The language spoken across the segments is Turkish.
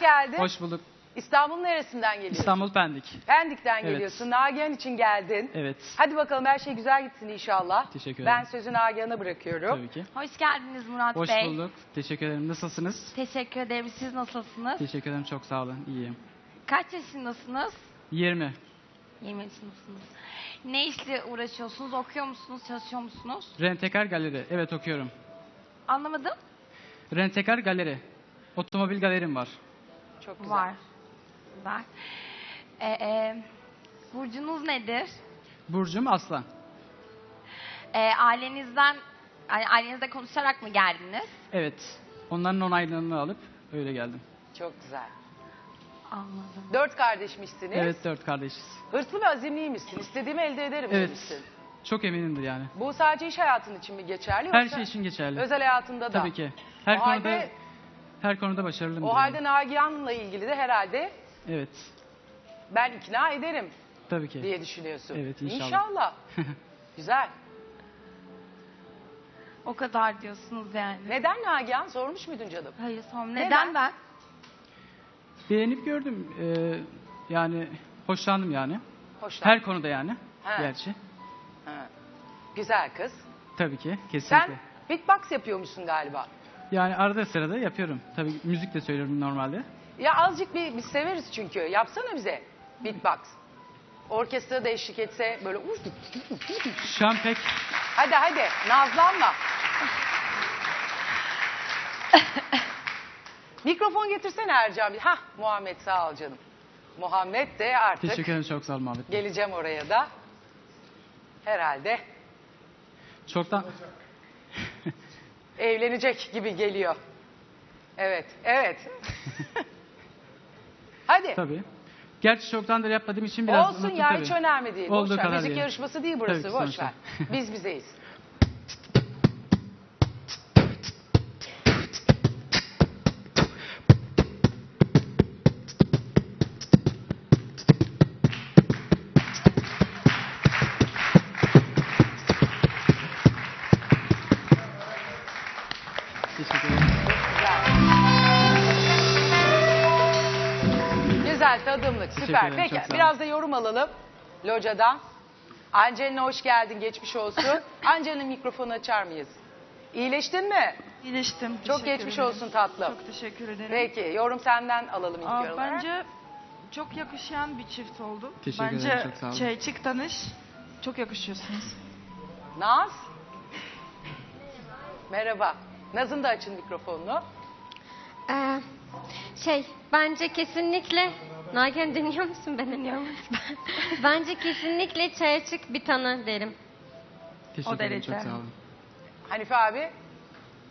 hoş geldin. Hoş bulduk. İstanbul'un neresinden geliyorsun? İstanbul Pendik. Pendik'ten Evet. geliyorsun. Nagihan için geldin. Evet. Hadi bakalım her şey güzel gitsin inşallah. Teşekkür Ben ederim. sözü Nagihan'a bırakıyorum. Tabii ki. Hoş geldiniz Murat Hoş Bey. bulduk. Teşekkür ederim. Nasılsınız? Teşekkür ederim. Siz nasılsınız? Teşekkür ederim. Çok sağ olun. İyiyim. Kaç yaşındasınız? 20. 20 yaşındasınız. Ne işle uğraşıyorsunuz? Okuyor musunuz? Çalışıyor musunuz? Rentekar Galeri. Evet okuyorum. Anlamadım. Rentekar Galeri. Otomobil galerim var. Çok güzel. Var. Güzel. Ee, e, burcunuz nedir? Burcum Aslan. Ee, ailenizden, ailenizle konuşarak mı geldiniz? Evet. Onların onaylarını alıp öyle geldim. Çok güzel. Anladım. Dört kardeşmişsiniz. Evet dört kardeşiz. Hırslı ve azimliymişsin. İstediğimi elde ederim Evet. demişsin. Çok eminimdir yani. Bu sadece iş hayatın için mi geçerli Her yoksa şey için geçerli. özel hayatında da? Tabii ki. Her o konuda halde, her konuda başarılıyım. o halde Nagihan'la ilgili de herhalde Evet. ben ikna ederim Tabii ki. diye düşünüyorsun. Evet, inşallah. İnşallah. güzel. O kadar diyorsunuz yani. Neden Nagihan? Sormuş muydun canım? Hayır son. Neden? Neden, ben? Beğenip gördüm. Ee, yani hoşlandım yani. Hoşlan. Her konuda yani. Ha. Gerçi. Güzel kız. Tabii ki. Kesinlikle. Sen beatbox yapıyormuşsun galiba. Yani arada sırada yapıyorum. Tabii müzik de söylüyorum normalde. Ya azıcık bir biz severiz çünkü. Yapsana bize beatbox. Orkestra da eşlik etse böyle Şu an pek hadi hadi nazlanma. Mikrofon getirsene Ercan. Hah Muhammed sağ ol canım. Muhammed de artık teşekkür ederim çok sağ olun Muhammed. Bey. geleceğim oraya da. Herhalde Çoktan evlenecek gibi geliyor. Evet, evet. hadi. tabii. Gerçi çoktandır yapmadığım için biraz Olsun unuttum ya tabii. hiç önemli değil. Olduğu Boş ver. kadar Müzik diyelim. yarışması değil burası. Tabii ki, Boş sonuçta. ver. Biz bizeyiz. Güzel. Güzel tadımlık süper. ederim, Peki çok sağ olun. biraz da yorum alalım locadan. Angelina hoş geldin geçmiş olsun. Angelina mikrofonu açar mıyız? İyileştin mi? İyileştim. Çok teşekkür geçmiş ederim. olsun tatlım. Çok teşekkür ederim. Peki yorum senden alalım ilk Aa, olarak. bence çok yakışan bir çift oldu. Teşekkür bence ederim, çok sağ olun. şey çık tanış. Çok yakışıyorsunuz. Naz. Merhaba. Naz'ın da açın mikrofonunu. Ee, şey bence kesinlikle Nagihan dinliyor musun ben dinliyorum. bence kesinlikle çaya çık bir tanı derim. Teşekkür ederim derece. çok sağ olun. Hanife abi.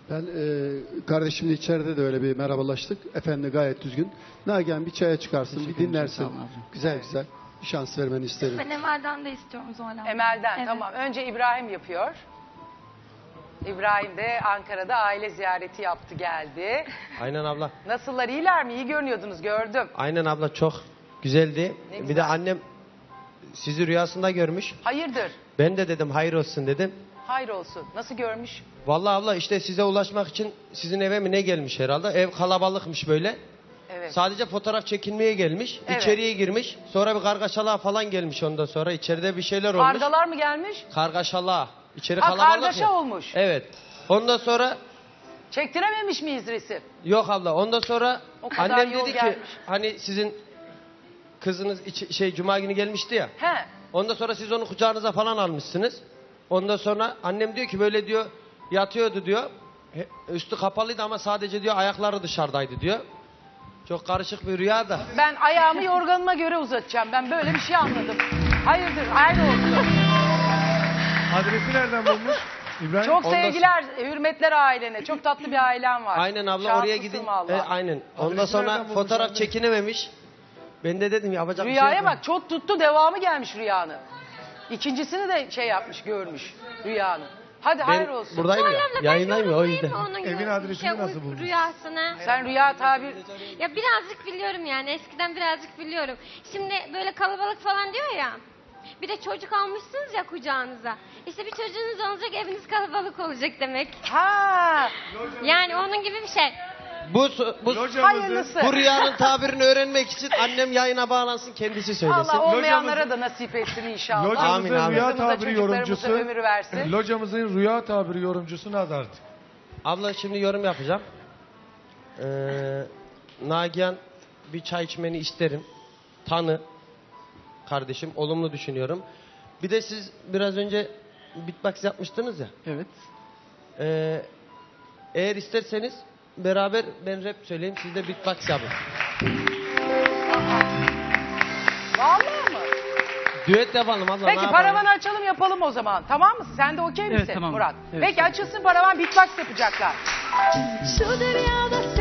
Ben e, kardeşimle içeride de öyle bir merhabalaştık. Efendi gayet düzgün. Nagihan bir çaya çıkarsın, bir Teşekkür ederim, dinlersin. çok sağ abicim. Güzel güzel. Bir şans vermeni isterim. Ben Emel'den de istiyorum Zuhal abla. Emel'den Evet. tamam. Önce İbrahim yapıyor. İbrahim de Ankara'da aile ziyareti yaptı geldi. Aynen abla. Nasıllar iyiler mi? İyi görünüyordunuz gördüm. Aynen abla çok güzeldi. Ne Bir güzel. de annem sizi rüyasında görmüş. Hayırdır? Ben de dedim hayır olsun dedim. Hayır olsun. Nasıl görmüş? Vallahi abla işte size ulaşmak için sizin eve mi ne gelmiş herhalde. Ev kalabalıkmış böyle. Evet. Sadece fotoğraf çekinmeye gelmiş. Evet. İçeriye girmiş. Sonra bir kargaşalığa falan gelmiş ondan sonra. İçeride bir şeyler olmuş. Kargalar mı gelmiş? Kargaşalığa. İçeri Ha, kalabalık kargaşa ya. olmuş. Evet. Ondan sonra Çektirememiş miyiz resim? Yok abla. Ondan sonra O kadar annem yol dedi ki gelmiş. hani sizin kızınız içi- şey cuma günü gelmişti ya. He. Ondan sonra siz onu kucağınıza falan almışsınız. Ondan sonra annem diyor ki böyle diyor yatıyordu diyor. He- Üstü kapalıydı ama sadece diyor ayakları dışarıdaydı diyor. Çok karışık bir rüya da. Ben ayağımı yorganıma göre uzatacağım. Ben böyle bir şey anladım. Hayırdır? Hayır olsun. Adresi nereden bulmuş? İbrahim. Çok Ondan- sevgiler, hürmetler ailene. Çok tatlı bir ailen var. Aynen abla Şanslısın oraya gidin. E, aynen. Ondan Adresi sonra bulmuş fotoğraf abi? çekinememiş. Ben de dedim yapacak bir şey Rüyaya yok. bak çok tuttu devamı gelmiş rüyanın. İkincisini de şey yapmış görmüş rüyanın. Hadi hayır Ben olsun. buradayım ya. Abla, ben Yayındayım ya o yorumlayayım yüzden. mı onun Evin adresini şey, nasıl buldun? Rüyasını. Sen rüya tabir... Ya birazcık biliyorum yani eskiden birazcık biliyorum. Şimdi böyle kalabalık falan diyor ya. Bir de çocuk almışsınız ya kucağınıza. İşte bir çocuğunuz olacak eviniz kalabalık olacak demek. Ha, Yani onun gibi bir şey. Bu, bu, Hayırlısı. bu rüyanın tabirini öğrenmek için annem yayına bağlansın kendisi söylesin. Allah olmayanlara da nasip etsin inşallah. locamızın Amin, amin. rüya Kızımıza, tabiri çocuklarımıza yorumcusu, ömür versin. locamızın rüya tabiri yorumcusu Nazart. Abla şimdi yorum yapacağım. Ee, Nagihan bir çay içmeni isterim. Tanı. Kardeşim olumlu düşünüyorum. Bir de siz biraz önce beatbox yapmıştınız ya. Evet. Ee, eğer isterseniz beraber ben rap söyleyeyim siz de beatbox yapın. Vallahi mı? Düet yapalım abla. ne Peki yapalım? paravanı açalım yapalım o zaman. Tamam mısın? Sen de okey misin Evet, tamam. Murat? Evet. Peki açılsın paravan beatbox yapacaklar. Şu dünyada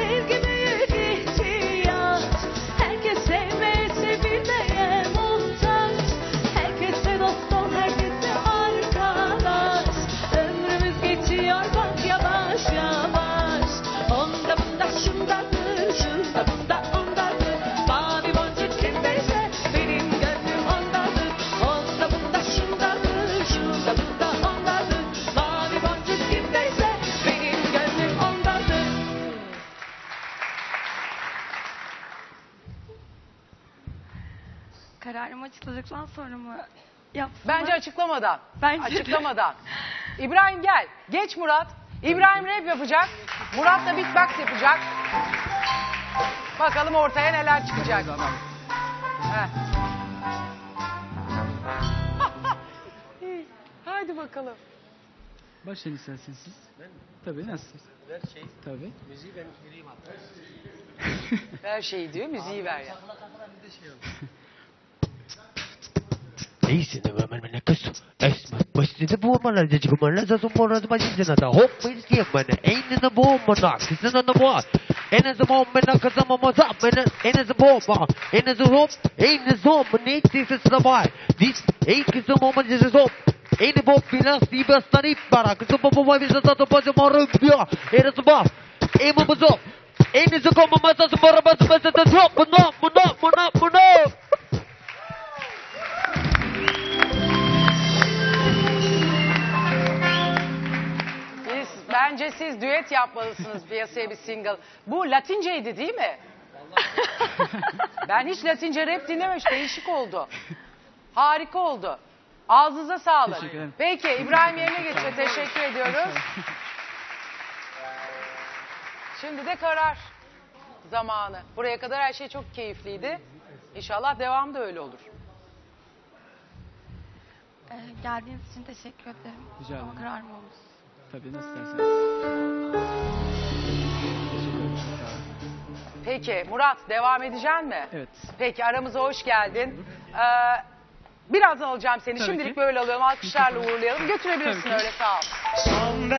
Kararımı açıkladıktan sonra mı yapsam? Bence açıklamadan. Bence de. açıklamadan. İbrahim gel. Geç Murat. İbrahim rap yapacak. Murat da beatbox yapacak. Bakalım ortaya neler çıkacak. Heh. Haydi bakalım. Başlayın isterseniz siz. Tabii nasıl? Ver şey, Tabii. müziği ben vereyim hatta. Her şeyi diyor, müziği ver ya. Neyse de ben bana kız. Esma başladı bu olmalar da çıkmalar zaten bu arada başlayacağına da hop bir şey bana. Aynı bu olmalar kızın da bu. En azından bana kızım ama bana en azından bu. En azından hop en azından ne tisi sabah. This ey kızım ama this hop. En bu biraz dibe starip para kızım bu bize da da bacım arıp ya. En azından en bu bu. En azından mama da para bas bas düet yapmalısınız piyasaya bir single. Bu Latinceydi değil mi? ben hiç Latince rap dinlememiş. Değişik oldu. Harika oldu. Ağzınıza sağlık. Teşekkür ederim. Peki İbrahim yerine geçiyor. Teşekkür ediyoruz. Şimdi de karar zamanı. Buraya kadar her şey çok keyifliydi. İnşallah devam da öyle olur. Ee, geldiğiniz için teşekkür ederim. Rica ederim. Ama kararım olmuş. Tabii nasıl isterseniz. Peki Murat devam edeceksin mi? Evet. Peki aramıza hoş geldin. Ee, birazdan alacağım seni. Tabii Şimdilik ki. böyle alıyorum. Alkışlarla uğurlayalım. Götürebilirsin Tabii ki. öyle sağ ol. Son